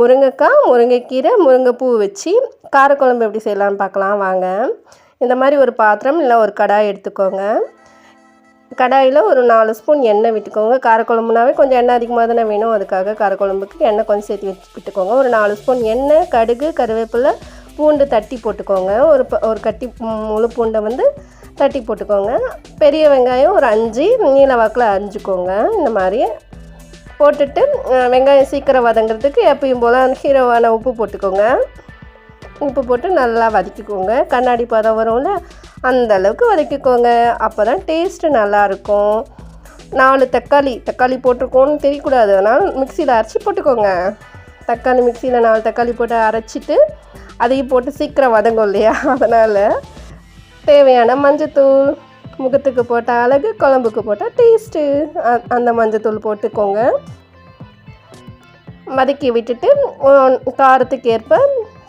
முருங்கைக்காய் முருங்கைக்கீரை முருங்கைப்பூ வச்சு காரக்குழம்பு எப்படி செய்யலாம்னு பார்க்கலாம். வாங்க. இந்த மாதிரி ஒரு பாத்திரம் இல்லை ஒரு கடாய் எடுத்துக்கோங்க. கடாயில் ஒரு நாலு ஸ்பூன் எண்ணெய் விட்டுக்கோங்க. காரக்குழம்புனாவே கொஞ்சம் எண்ணெய் அதிகமாக தானே வேணும். அதுக்காக காரக்குழம்புக்கு எண்ணெய் கொஞ்சம் சேர்த்து வச்சு விட்டுக்கோங்க. ஒரு நாலு ஸ்பூன் எண்ணெய் கடுகு கருவேப்பிலை பூண்டு தட்டி போட்டுக்கோங்க. ஒரு ப- ஒரு கட்டி முழு பூண்டை வந்து தட்டி போட்டுக்கோங்க. பெரிய வெங்காயம் ஒரு அஞ்சு நீல வாக்கில் அரிஞ்சுக்கோங்க. இந்த மாதிரி போட்டுட்டு வெங்காயம் சீக்கிரம் வதங்குறதுக்கு எப்பயும் போல் ஹீரோவான உப்பு போட்டுக்கோங்க. உப்பு போட்டு நல்லா வதக்கிக்கோங்க. கண்ணாடி பதம் வரும்ல அந்த அளவுக்கு வதக்கிக்கோங்க. அப்போ தான் டேஸ்ட்டு நல்லாயிருக்கும். நாலு தக்காளி தக்காளி போட்டிருக்கோன்னு தெரியக்கூடாது. அதனால் மிக்சியில் அரைச்சி போட்டுக்கோங்க. தக்காளி மிக்சியில் நாலு தக்காளி போட்டு அரைச்சிட்டு அதையும் போட்டு சீக்கிரம் வதங்கும் இல்லையா? அதனால் தேவையான மஞ்சத்தூள் முகத்துக்கு போட்டால் அழகு குழம்புக்கு போட்டால் டேஸ்ட்டு அந்த மஞ்சத்தூள் போட்டுக்கோங்க. வதக்கி விட்டுட்டு காரத்துக்கு ஏற்ப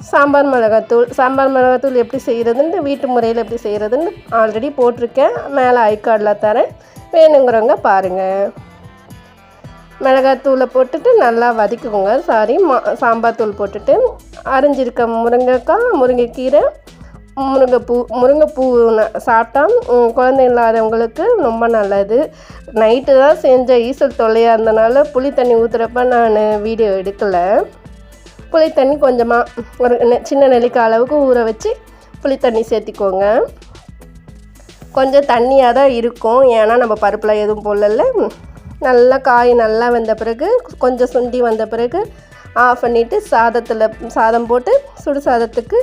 சாம்பார் மிளகாத்தூள் சாம்பார் மிளகாத்தூள் எப்படி செய்கிறதுன்னு வீட்டு முறையில் எப்படி செய்கிறதுன்னு ஆல்ரெடி போட்டிருக்கேன். மேலே ஐக்கார்டில் தரேன். வேணுங்கிறவங்க பாருங்கள் மிளகாத்தூளை போட்டுட்டு நல்லா வதக்கிக்கோங்க சாரி மா சாம்பார் தூள் போட்டுட்டு அரிஞ்சிருக்க முருங்கைக்காய் முருங்கைக்கீரை முருங்கைப்பூ முருங்கைப்பூ சாப்பிட்டா குழந்தை இல்லாதவங்களுக்கு ரொம்ப நல்லது. நைட்டு தான் செஞ்ச ஈசல் தொல்லையாக இருந்தனால புளி தண்ணி ஊற்றுறப்ப நான் வீடியோ எடுக்கலை. புளி தண்ணி கொஞ்சமாக ஒரு நெ- சின்ன நெல்லிக்காய் அளவுக்கு ஊற வச்சு புளி தண்ணி சேர்த்திக்கோங்க. கொஞ்சம் தண்ணியாக தான் இருக்கும். ஏன்னா நம்ம பருப்பில் எதுவும் போடல நல்லா காய் நல்லா வந்த பிறகு கொஞ்சம் சுண்டி வந்த பிறகு ஆஃப் பண்ணிவிட்டு சாதத்தில் சாதம் போட்டு சுடு சாதத்துக்கு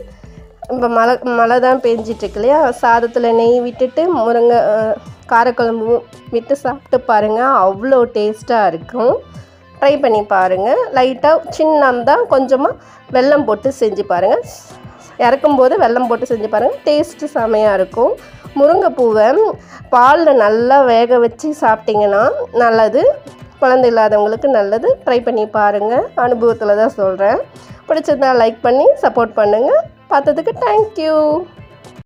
இப்போ மழை மழை தான் பெஞ்சிட்ருக்கு இல்லையா? சாதத்தில் நெய் விட்டுட்டு முருங்கை காரக்குழம்பு விட்டு சாப்பிட்டு பாருங்கள் அவ்வளோ டேஸ்ட்டாக இருக்கும். ட்ரை பண்ணி பாருங்கள் லைட்டாக சின்னதாக கொஞ்சமாக வெல்லம் போட்டு செஞ்சு பாருங்கள் இறக்கும்போது வெல்லம் போட்டு செஞ்சு பாருங்கள் டேஸ்ட்டு செமையாக இருக்கும். முருங்கைப்பூவை பாலில் நல்லா வேக வச்சு சாப்பிட்டிங்கன்னா நல்லது. குழந்தை இல்லாதவங்களுக்கு நல்லது. ட்ரை பண்ணி பாருங்கள் அனுபவத்தில் தான் சொல்கிறேன் பிடிச்சிருந்தா லைக் பண்ணி சப்போர்ட் பண்ணுங்கள் பார்த்ததுக்கு தேங்க்யூ